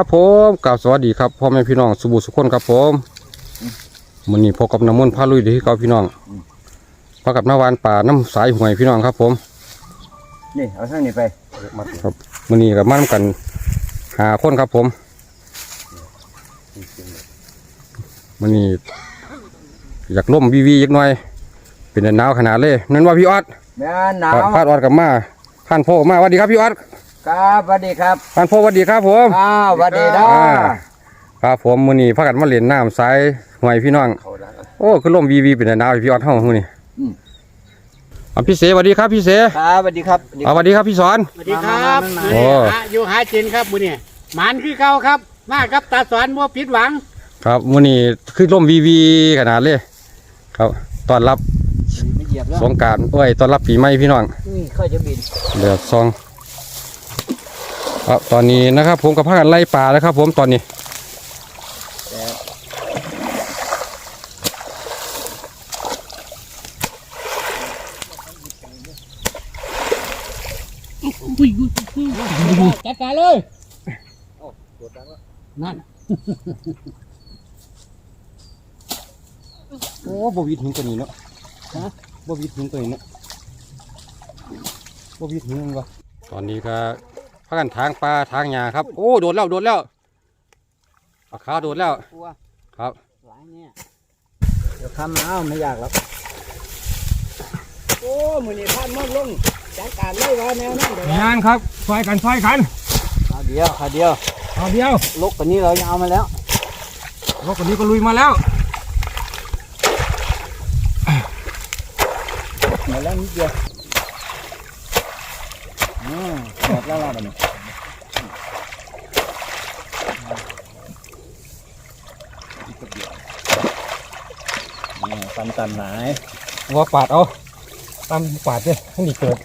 ครับผมกล่าวสวัสดีครับพ่อแม่พี่น้องสุบุสุขคนครับผมมันนี้พบกับน้ำมนต์พาลุยเดีที่เก่าพี่น้องพบกับน้าวานป่าน้ำสายห่วยพี่น้องครับ ผมนี่เอาทางนี้ไปครับมันนี้กับมาทำกันหาคนครับผมมันนี้อยากล่มวีวียักหน่อย เป็นหนาวขนาดเลยนั่นว่าพี่ออดแม่นหนาวพาดออดกับมาผ่านโพมาสวัสดีครับพี่ออด ครับสวัสดีครับผ่านโพสวัสดีครับผม อ้าวสวัสดีนะอ่าครับผมมือนี้พากันมาเล่นน้ำสายห่วยพี่น้อง เขาละโอ้คือลมวีวีเป็นหนาวพี่ออดเท่าหูนี่อืมอะพี่เสสวัสดีครับพี่เสครับสวัสดีครับอะสวัสดีครับพี่สอน สวัสดีครับมามามามื้อโอ้นี้หาอยู่หาจินครับมื้อนี้หมานคือเก่าครับ มากับตาสอนบ่ผิดหวังครับมือนี้คือลมวีวีขนาดเลย ครับตอนรับไม่เหยียบแล้วสงกรารโอ้ยตอนรับปีใหม่พี่น้องนี่ค่อยจะบินเดือดซอง ครับตอนนี้นะครับ ผมกับพากันไล่ปลาแล้วครับ ผมตอนนี้จัดการเลยนั่น โอ้บวิดหินตัวนี้เนาะฮะบวิดหินตัวนี้เนาะบวิดหินวะตอนนี้ก็ พากันทางปลาทางหญ้าครับ โอ้โดดแล้วโดดแล้วปลาขาวโดดแล้ว กลัวครับ หลายเนี่ยเดี๋ยวคำเอาไม่ยากหรอกโอ้มื้อนี้พันมดลงจัดการเลยว่าแนวนั้นเด้องานครับซอยกันซอยกันเอาเดียวเอาเดียวเอาเดียวลกกว่านี้เรายังเอามาแล้วรถคนนี้ก็ลุยมาแล้วมาแล้วนิดเดียว อืมหมดแล้วล่ะบัดนี้นี่ตันตันหลายว่าปาดเอาตามปาดเลยให้หนีเกิด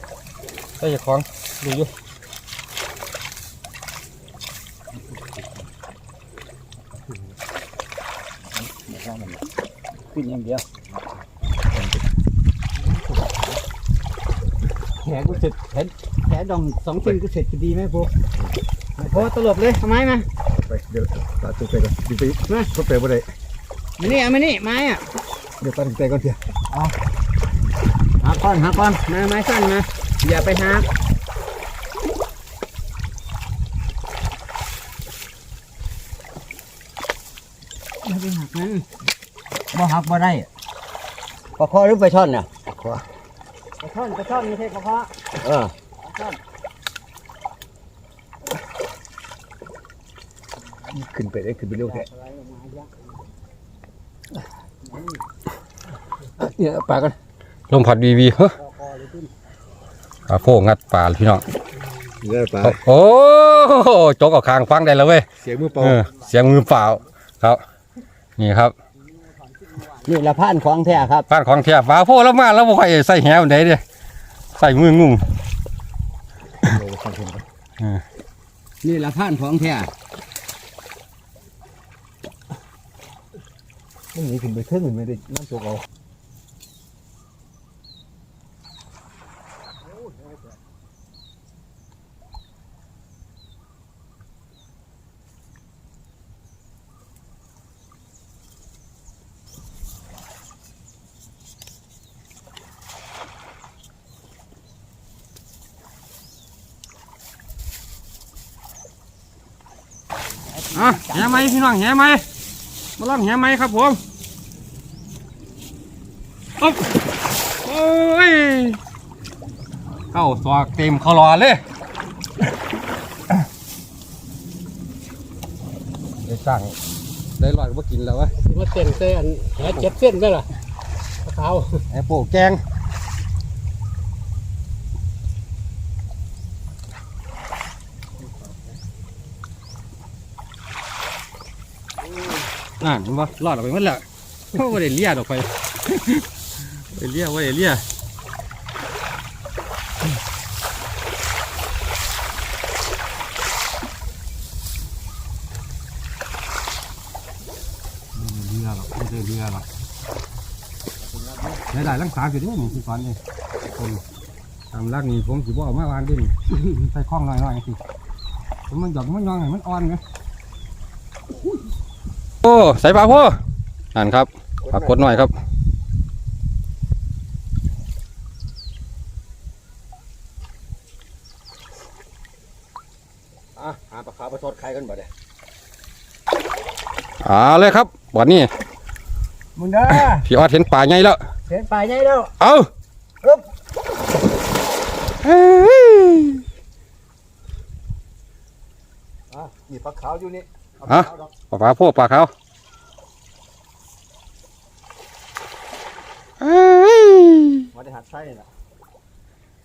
ได้จากของดูอยู่ขึ้นอย่างเดียว แผ ลกูเสร็จแผลแผลดองสองเส้นกูเสร็จจะดีไหมพวกพอตลบเลยทำไมมาไปเดี๋ยวตัดตัวไปก่อนดิไปก็ไปบ่ได้มานี่เอามานี่ไม้อะเดี๋ยวตัดตัวก่อนเถอะหาก้อนหาก้อนมาไม้สั้นมาอย่าไปหาอย่าไปหักมันบ่หักบ่ได้ปลาคอหรือปลาช่อนน่ะ กระท่อนกระท่อนไม่ใช่กระเพาะเออขึ้นไปได้ขึ้นไปเร็วแท้เนี่ยปลากันลมผัดวีวีเฮ้ยปลาโฟงัดปลาพี่น้องเนี่ยปลาโอ้โหจกออกคางฟังได้แล้วเว้ยเสียงมือเปล่าเออเสียงมือเปล่าครับ นี่ครับ นี่ละพันของแท้ครับบ้านของเทียปลาโฟแล้วมาแล้วบ่ค่อยใส่แหวไหนเด้ใส่มืองุ่งโอ้ฟังเห็นปะนี่ละพันของแท้มันหนีขึ้นไปเท่งอื่นไม่ได้น้ำตกเอา อะแหไหมพี่น้องแหไหมมาล่องแหไหมครับผมอ๊บโอ้ยเข้าสวากเต็มคอรอเลยได้สั่งได้ลอยก็มากินแล้ววะมาเส้นเส้นแผลเจ็บเส้นได้หรอขาวไอ้โป่แกง อ่าเห็นปะรอดออกไปหมดแล้วไม่ได้เลียดออกไปไปเลียไว้เลียเลียหรอกไม่ได้เลียหรอกหลายๆลังสามสิบนี่คือก่อนนี่คนตามรักนี่ผมสิบ่เอามาวางดินใส่ข้องหน่อยๆสิมันหยอกมันยองให้มันอ่อนไง โอ้ใส่ปลาพ่อนั่นครับปรากฏหน่อยครับอะหาปลาขาวมาทอดไข่กันบ่ได้เอ่าเลยครับวันนี้มึงเด้อพี่ออดเห็นปลาใหญ่แล้วเห็นปลาใหญ่แล้วเอาอึ๊บเฮ้ยอะนี่ปลาขาวอยู่นี่เอาอะปลาขาวดอกปลาปลาพ่อปลาเขาวเฮ้ยมาได้หัดไส้น่ะ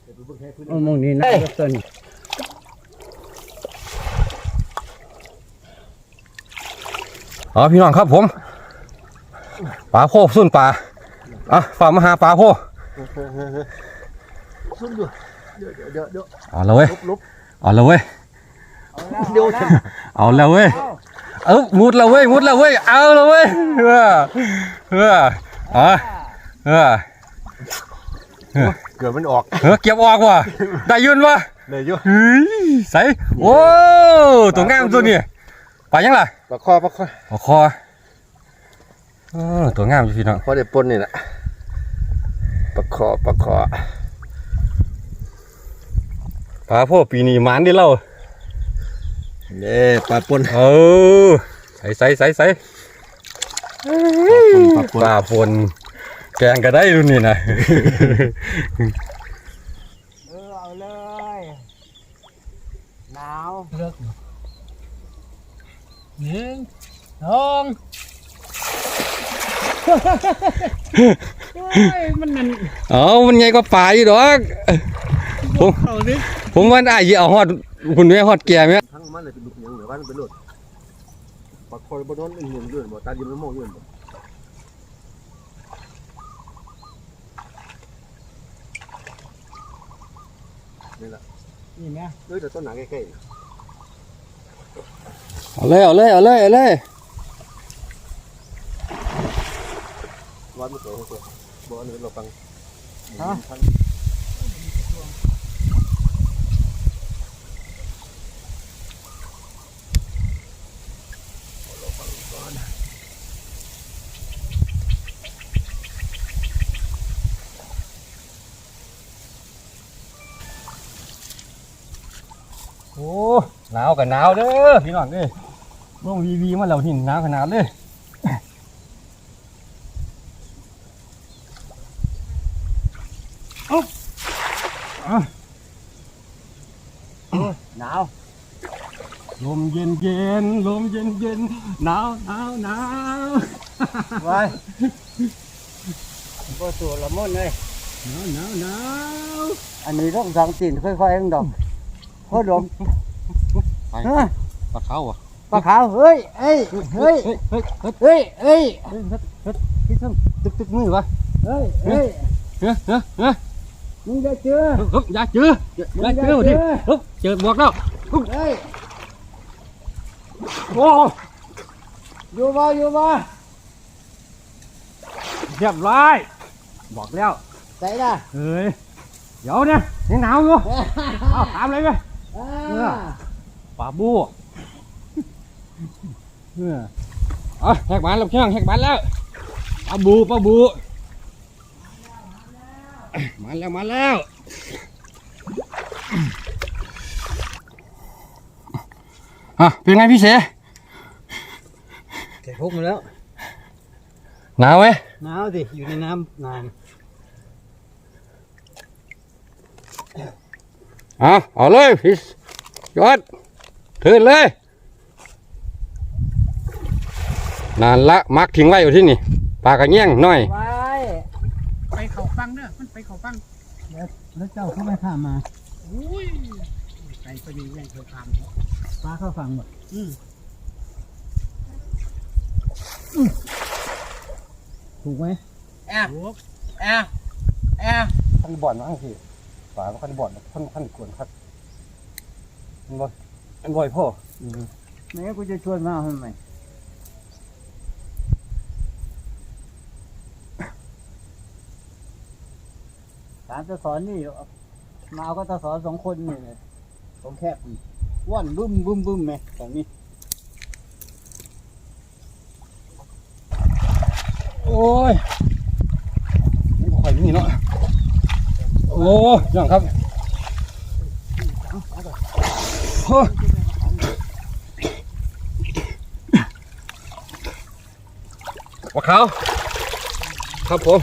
เดี๋ยวไปเบิ่งให้พื้นเอามองนี่นะต้นอ๋อพี่น้องครับผมปลาโพสุ่นปลาอะฝ่ากมาหาปลาโพซุ่มดูเดี๋ยวเดี๋ยวเดี๋ยวเอาเลยเว้ยลุบลุบเอาเลยเว้ยเดี๋ยวเอาแล้วเว้ย เอ้า มุดแล้วเว้ยมุดแล้วเว้ยเอาแล้วเว้ยเออเอออะเออเกือบมันออกเออเก็บออกว่ะได้ยืนวะเลยอยู่เฮ้ยใส่โอ้ตัวงามตัวนี้ปลายังล่ะปลาคอปลาคอปลาคอเออตัวงามอยู่พี่น้องพอได้ปนนี่แหละปลาคอปลาคอปลาพ่อปีนี้หมานได้เล่า เน่ปลาปนเออใส่ใส่ใส่ใส่ปลาปนปลาปนแกงก็ได้รุ่นนี้นะเออเอาเลยหนาวหนึ่งสองมันนั่นเอามันไงก็ปลาอยู่ดอกผมเอาดิผมว่าได้ยี่เอาฮอด คุณแม่ฮอดแก่ไหมทั้งมันเลยเป็นลูกเหนียวเหนือบ้านเป็นลูกปลาคอยบนนั้นเป็นเหนียวยื่นบ่ตาดินมันมองยื่นบ่นี่แหละนี่แม่เอ้ยแต่ต้นหนังใกล้ๆเอาเลยเอาเลยเอาเลยเอาเลยวัดไม่เกิดหัวบ่อันนี้เราฟังฮะ หนาวกับหนาวเด้อพี่น้องเด้อลงวีวีมาแล้วหินหนาวขนาดเลยหนาวลมเย็นเย็นลมเย็นเย็นหนาวหนาวหนาวไว้บ่ตัวละมุนเลยหนาวหนาวหนาวอันนี้ต้องสองตีนค่อยๆเองดอกโคตรดม ฮะปลาเขาอะปลาขาวเฮ้ยเอ้ยเฮ้ยเฮ้ยเฮ้ยเฮ้ยเฮ้ยเฮ้ยเฮ้ยเฮ้ยพี่ท่านตึกตึกมือวะเฮ้ยเฮ้ยเฮ้ยเฮ้ยเฮ้ยมึงจะเจอเฮ้ยอย่าเจออย่าเจอดิเฮ้ยเจอบอกแล้วเฮ้ยโอ้อยู่บ่อยู่บ่เรียบร้อยบอกแล้วใส่ละเฮ้ยเดี๋ยวเนี่ยยังหนาวอยู่เอาถามเลยไหมอ่า ปลาบูเออเอาแหกบ้านแล้วพี่น้องแหกบ้านแล้วปลาบูปลาบูมาแล้วมาแล้วอะเป็นไงพี่เสเสร็จพุกมาแล้วหนาวไหมหนาวสิอยู่ในน้ำนานเอาเอาเลยพี่ยอด ถือเลย นานละมักทิ้งไว้อยู่ที่นี่ปลากระเงี้ยงหน่อย ไว้ไปเขาฟังเด้อมันไปเขาฟังแล้วเจ้าเขาไม่ข้ามมาอุ้ยไก่ตัวนี้ยังเคยข้ามปลาเข้าฟังหมดอืมถูกไหมแอะแอะแอะขั้นบ่อนมั้งสิฝาก็ขั้นบ่อนขั้นขั้นกวนครับมันบ่ มันบ่อยพ่อแม่กูจะชวนมาทำไมสามจะสอนนี่มาเอาก็จะสอนสองคนนี่เลยสองแคบนี่ว่อนบึ้มบึ้มบึ้มไหมตรงนี้อ้ยมันบ่ค่อยมีเนาะ โอ้ยยังครับโอ้ ยปลาขาวครับผม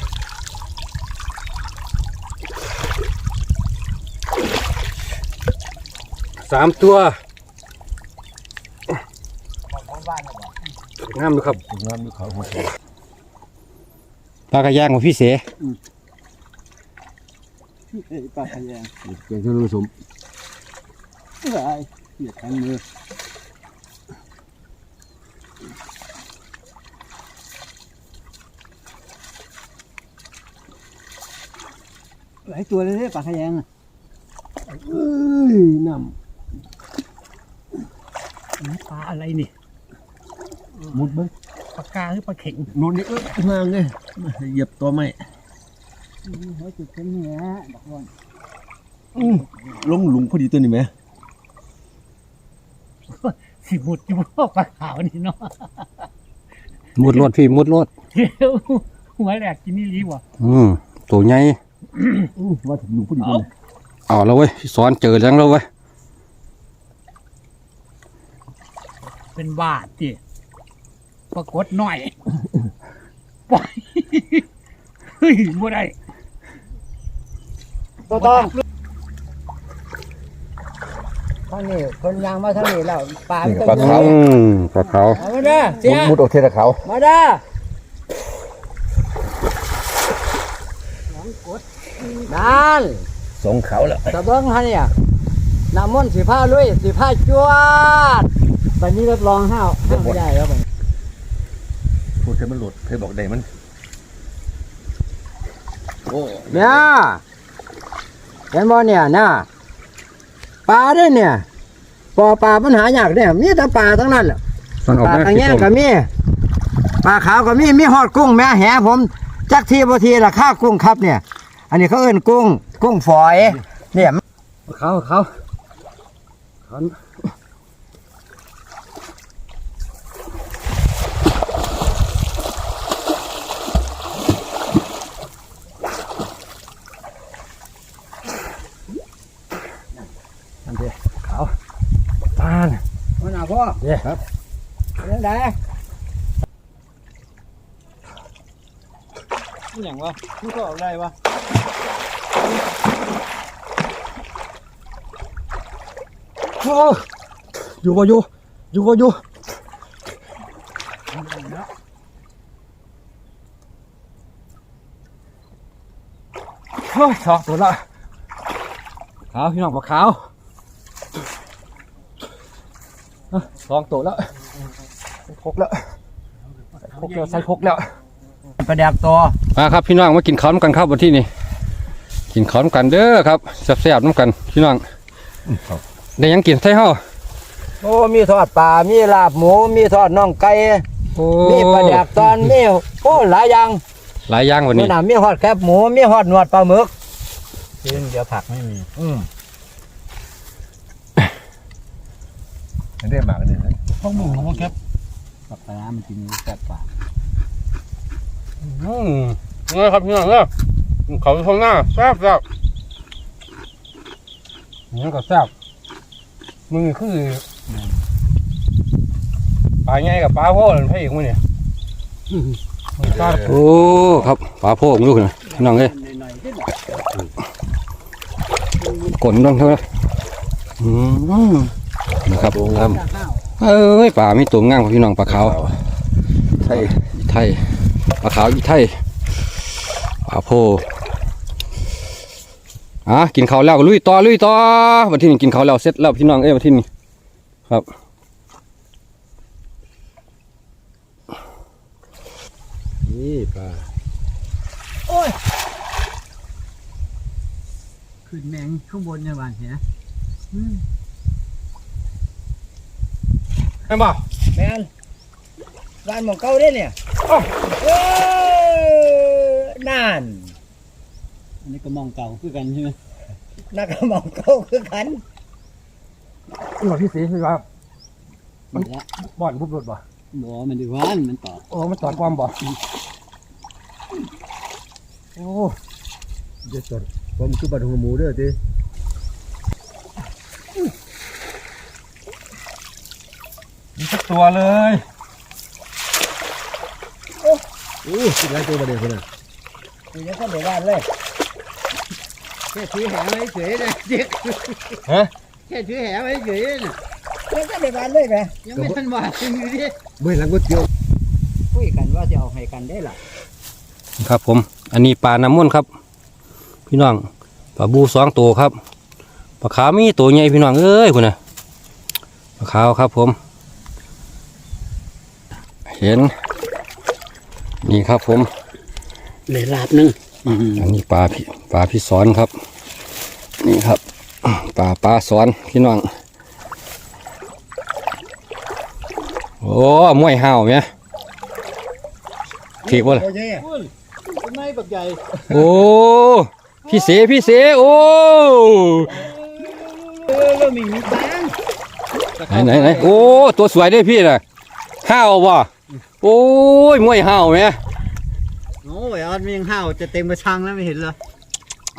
สามตัวของบ้านน่ะบอกงามดูครับงามมีเขาหัวปลากระย่างของพี่เสเอ้ยปลาขยงเก่งที่รู้สมเอ้ยเหยียดทั้งมือ หลายตัวเลยเนี่ยปลาขยงอะเอ้ยน้อันนี้ปลาอะไรนี่ำมุดเบิ้งปลากาหรือปลาเข็งนู่นนี่เอ้ยงางเลยมาเหยียบตัวไม่หัวจุดเป็นเนี้ยบอกว่าอื้อลงหลุมพอดีตัวนี้ไหมสิบุดอยู่พวกปลาขาวนี่เนาะมุดรถพี่มุดรถเดี๋ยวหัวแหลกกินนี่รีวะอืมตัวใหญ่อื้อ ว่าถึงหลุมพอดีตัวนี้เอาแล้วเว้ยพี่สอนเจอแล้วแล้วเว้ยเป็นบาทจีปรากฏหน่อยปล่อยเฮ้ยบ่ได้ตัวต้องทางนี้คนยางมาทางนี้แล้วปลามันต้องอืมปลาขาวเอามาเด้อเสียมุดออกเทระเขามาเด้อ นั่นสองเขาแล้วตะเบิ้งฮะเนี่ยน้ำมนต์สีผ้าลุยสีผ้าจวดวันนี้รับรองห้าวห้าวไม่ได้แล้วบัดนี้พูดให้มันหลุดเคยบอกได้มันโอ้เนี่ยเห็นบ่เนี่ยนะปลาเด้อเนี่ยปอปลาปัญหายากเนี่ยมีแต่ปลาทั้งนั้นแหละตอนออกปลาแม่กระพี่แยงชมก็มีปลาขาวก็มีมีฮอดกุ้งแม่แหผมจักทีบ่ทีละค่ากุ้งครับเนี่ย อันนี้เขาเอิ้นกุ้ง กุ้งฝอย เนี่ยปลาขาวปลาขาวขาวอันเดียวปลาน่ะมันหนาพ่อเด้ครับเรื่องใดอย่างวะมันก็เอาได้วะโอ้อยู่บ่อยู่อยู่บ่อยู่โอ้ยสองตัวละขาวพี่น้องปลาขาวอะสองตัวแล้วพกแล้วพกแล้วใส่พกแล้วปลาแดกตัวมาครับพี่น้องมากินข้าวน้ำกันครับวันที่นี่ กินข้าวน้ำกันเด้อครับแซ่บๆน้ำกันพี่น้องได้หยังกินใส่ห่อโอ้มีทอดปลา มีลาบหมู มีทอดน่องไก่โอ้มีปลาแดกตอนมีโอ้หลายอย่าง หลายอย่างวันมีนี้หนามีฮอดแคบหมู มีฮอดหนวดปลาหมึกกินเดี๋ยวผักไม่มีอืมไม่ได้หมากเลยนะต้องหมูของมันครับกับปลาร้ามันกินแซ่บกว่าอืมนี่ครับพี่น้องเด้อ เขาทงหน้าแซ่บแซ่บนี่ก็แซ่บมือคือปลาใหญ่กับปลาโพ่เลยพี่อีกมื้อนี่โอ้ครับปลาโพ่มึงลูกนะพี่น้องเอ้ยหน่อยๆที่กลนต้องเท่านั้นอืมนะครับครับข้าวเอ้ยปลามีตัวง่างกว่าพี่น้องปลาขาวใช่อีไทยปลาขาวอีไทยปลาโพ อะกินข้าวแล้วก็ลุยต่อลุยต่อวันที่นี้กินข้าวแล้วเสร็จแล้วพี่น้องเอ้ยวันที่นี้ครับนี่ปลาขึ้นแมงข้างบนเนี่ยบ้านเห็นนะแม่บ่แมนร้านหมองเก้าได้เนี่ยเออนั่น อันนี้ก็มองเก่าคือกันใช่ไหมนักหมองเก้าคือกันหลอดที่สีคือว่า มันละบ่อนบุบรถบ่บ่มันดีว่านมันตอบโอ้มันตอดความบ่โอ้เดี๋ยวก่อนผมคือบัตรหัวหมูเด้อติมีสักตัวเลยโอ้สิหลายตัวประเดี๋ยวคนน่ะยยังก็เดือดร้อนเลย แค่ถือแหไว้เฉยเลยเด็กฮะแค่ถือแหไว้เฉยน่ะยังก็เดือดร้อนเลยแหมยังไม่ทันว่าจริงอยู่ดิบ่เห็นหลังก๋วยเตี๋ยวคุยกันว่าจะเอาให้กันได้ล่ะครับผม อันนี้ปลาน้ำมันต์ครับ พี่น้องปลาบูสองตัวครับปลาขาวมีตัวใหญ่พี่น้องเอ้ยคุณน่ะปลาขาวครับผม เห็น นี่ครับผมเลยลาบนึง อันนี้ปลาพี่ปลาพี่สอนครับ นี่ครับปลาปลาสอนพี่น้องโอ้มวยห่าวเนี่ยถีบวะล่ะโอเคต้นไม้บักใหญ่โอ้พี่เสพี่เสโอ้เออแล้วมีมีตังไหนไหนไหนโอ้ตัวสวยเด้พี่น่ะห้าววะโอ้ยมวยห่าวเนี่ย โอ้ยออดมันยังห้าวจะเต็มกระชังแล้วไม่เห็นเหรอ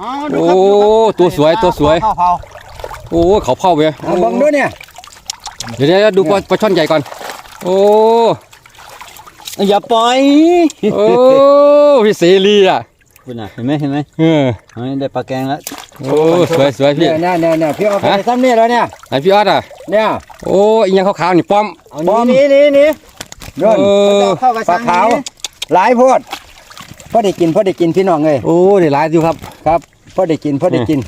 อ๋อดูโอ้ครับดูครับตัวสวยตัวสวย เผาเผาโอ้เขาเผาเว้ยเอาเบังด้วยเนี่ยเดี๋ยวเดี๋ยวดูปลาปลาช่อนใหญ่ก่อน โอ้อย่าปล่อยโอ้พี่เสรีอะคุณน่ะเห็นไหมเห็นไหมเอออันนี้ได้ปลาแกงแล้วโอ้สวยสวยพี่ เนี่ยเนี่ยเนี่ยเนี่ยพี่เอาไปฮะ ซ้ำนี่แล้วเนี่ยไหนพี่ออดอะเนี่ยโอ้อีหยังขาวๆนี่ป้อม เอานี่นี่นี่นี่ย้อนเออ เข้ากระชังปลาขาวหลายโพด พอได้กินพอได้กินพี่น้องเลยโอ้ได้หลายอยู่ครับครับพอได้กินพอได้กิน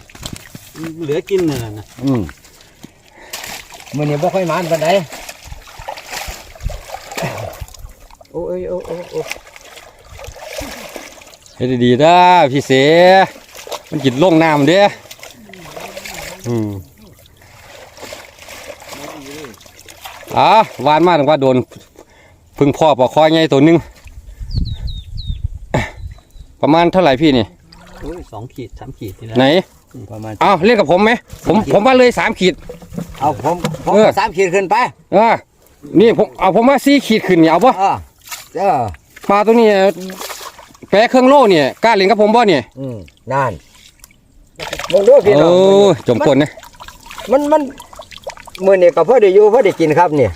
เหลือกินน่ะนะอืมมื้อนี้บ่ค่อยหมานปานใดโอ้ยโอ้โอ้โอ้เฮ็ดดีๆนะพี่เสมันกินลงน้ำเด้อืมอะวานมาถึงว่าโดนพึ่งพ่อปอกคอยไงตัวหนึง ประมาณเท่าไหร่พี่นี่โอ้ยสองขีดสามขีดนี่แหละไหนประมาณ เอาเล่นกับผมไหมผมผมว่าเลยสามขีด เอาผมผมเออ สามขีดขึ้นไปอ่านี่ผมเอาผมว่าสี่ขีดขึ้นเนี่ยเอาปะอ่าเออปลาตัวนี้แปะเครื่องโล่เนี่ยกล้าเล่นกับผมบ่เนี่ยอืมนั่นมึงดูพี่น้องโอ้ยจมกลนะมันมันมื้อนี้ก็พอได้อยู่พอได้กินครับนี่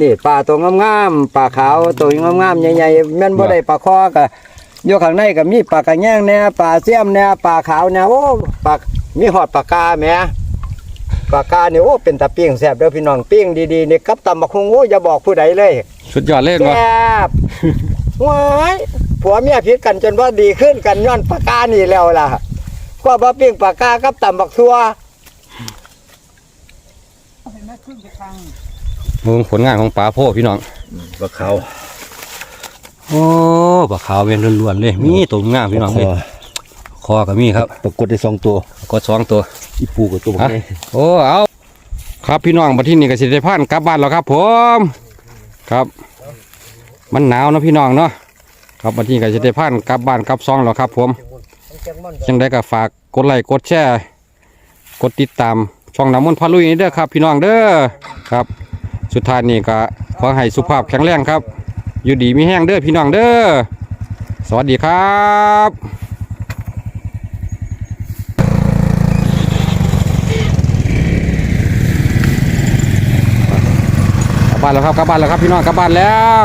นี่ปลาตัวงามๆปลาขาวตัวงามๆใหญ่ๆแม่นบ่ได้ปลาคอก็ อยู่ข้างในก็มีปลากระแยงแหน่ปลาเสียมแหน่ปลาขาวแหน่โอ้ปลามีหอดปลากาแหมปลากานี่โอ้เป็นตะปิ้งแซ่บเด้อพี่น้องปิ้งดีๆนี่กับตำบักฮุงโอ้อย่าบอกผู้ใดเลยสุดยอดเล่นแซวะบว้ายผัวเมียผิดกันจนว่าดีขึ้นกันย้อนปากกานี่แล้วล่ะก็บ่ปิ้งปากกากับตำบักทัวเห็นไหมครึ่งกระชังมึงผลงานของป๋าโพพี่น้องบักขาว โอ้ปลาขาวเป็นล้วนๆเลยมีตัวงามพี่น้องเลยคอก็มีครับปรากฏได้สองตัวกดสองตัวอีปูกับตัวบักฮะนี้โอ้เอาครับพี่น้องมาที่นี่ก็สิได้พานกลับบ้านแล้วครับ ผมครับ มันหนาวเนาะพี่น้องเนาะครับมาที่นี่ก็สิได้พานกลับบ้านกลับซองแล้วครับ ผมจังได้ก็ฝากกดไลค์กดแชร์กดติดตามช่องน้ำมันต์พาลุยนี่เด้อครับ พี่น้องเด้อครับ สุดท้ายนี่ก็ขอให้สุขภาพแข็งแรงครับ อยู่ดีมีแห้งเด้อพี่น้องเด้อ สวัสดีครับกลับบ้านแล้วครับกลับบ้านแล้วครับพี่น้องกลับบ้านแล้ว